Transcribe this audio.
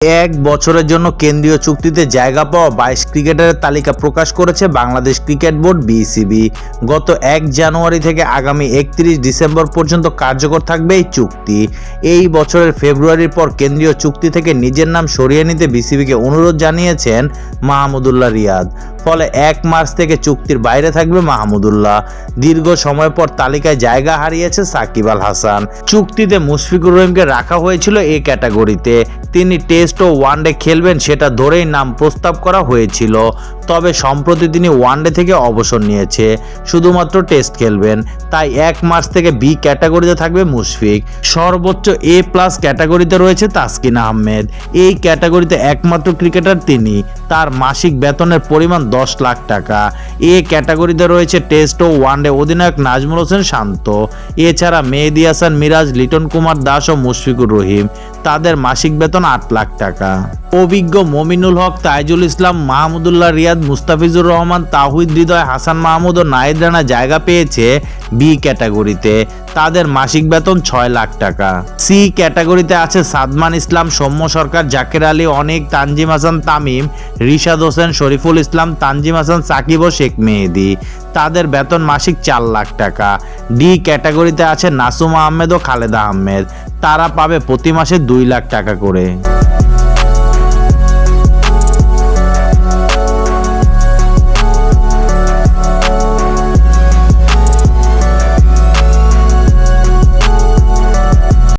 এক বছরের জন্য কেন্দ্রীয় চুক্তিতে জায়গা পাওয়া বাইশ ক্রিকেটারের তালিকা প্রকাশ করেছে বাংলাদেশ ক্রিকেট বোর্ড বিসিবি। গত এক জানুয়ারি থেকে আগামী একত্রিশ ডিসেম্বর পর্যন্ত কার্যকর থাকবে এই চুক্তি। এই বছরের ফেব্রুয়ারির পর কেন্দ্রীয় চুক্তি থেকে নিজের নাম সরিয়ে নিতে বিসিবিকে অনুরোধ জানিয়েছেন মাহমুদুল্লাহ রিয়াদ। ফলে এক মার্চ থেকে চুক্তির বাইরে থাকবে মাহমুদুল্লাহ। দীর্ঘ সময় পর তালিকায় জায়গা হারিয়েছে সাকিব আল হাসান। চুক্তিতে মুশফিকুর রহিমকে রাখা হয়েছিল এ ক্যাটাগরিতে। তিনি টেস্ট ও ওয়ানডে খেলবেন সেটা ধরেই নাম প্রস্তাব করা হয়েছিল। তবে সম্প্রতি তিনি ওয়ানডে থেকে অবসর নিয়েছে। শুধুমাত্র টেস্ট খেলবেন। তাই এক মার্চ থেকে বি ক্যাটাগরিতে থাকবে মুশফিক। সর্বোচ্চ এ প্লাস ক্যাটাগরিতে রয়েছে তাসকিন আহমেদ। এই ক্যাটাগরিতে একমাত্র ক্রিকেটার তিনি। তার মাসিক বেতনের পরিমাণ দশ লাখ টাকা। এ ক্যাটাগরিতে রয়েছে টেস্ট ও ওয়ানডে অধিনায়ক নাজমুল হোসেন শান্ত। এছাড়া মেহেদি হাসান, মিরাজ, লিটন কুমার দাস ও মুশফিকুর রহিম। তাদের মাসিক বেতন আট লাখ টাকা। অভিজ্ঞ মমিনুল হক, তাইজুল ইসলাম, মাহমুদুল্লাহ রিয়াদ, মুস্তাফিজুর রহমান তাহিদ হৃদয়, হাসান মাহমুদ ও নাহিদ রানা জায়গা পেয়েছে বি ক্যাটাগরিতে। তাদের মাসিক বেতন ছয় লাখ টাকা। সি ক্যাটাগরিতে আছে সাদমান ইসলাম, সৌম্য সরকার, জাকের আলী, অনেক, তানজিম হাসান, তামিম। রিশাদ হোসেন, শরীফুল ইসলাম, তানজিম হাসান, সাকিব ও শেখ মেহেদি। তাদের বেতন মাসিক চার লাখ টাকা। ডি ক্যাটাগরিতে আছে নাসুমা আহমেদ ও খালেদা আহমেদ। তারা পাবে প্রতি মাসে দুই লাখ টাকা করে।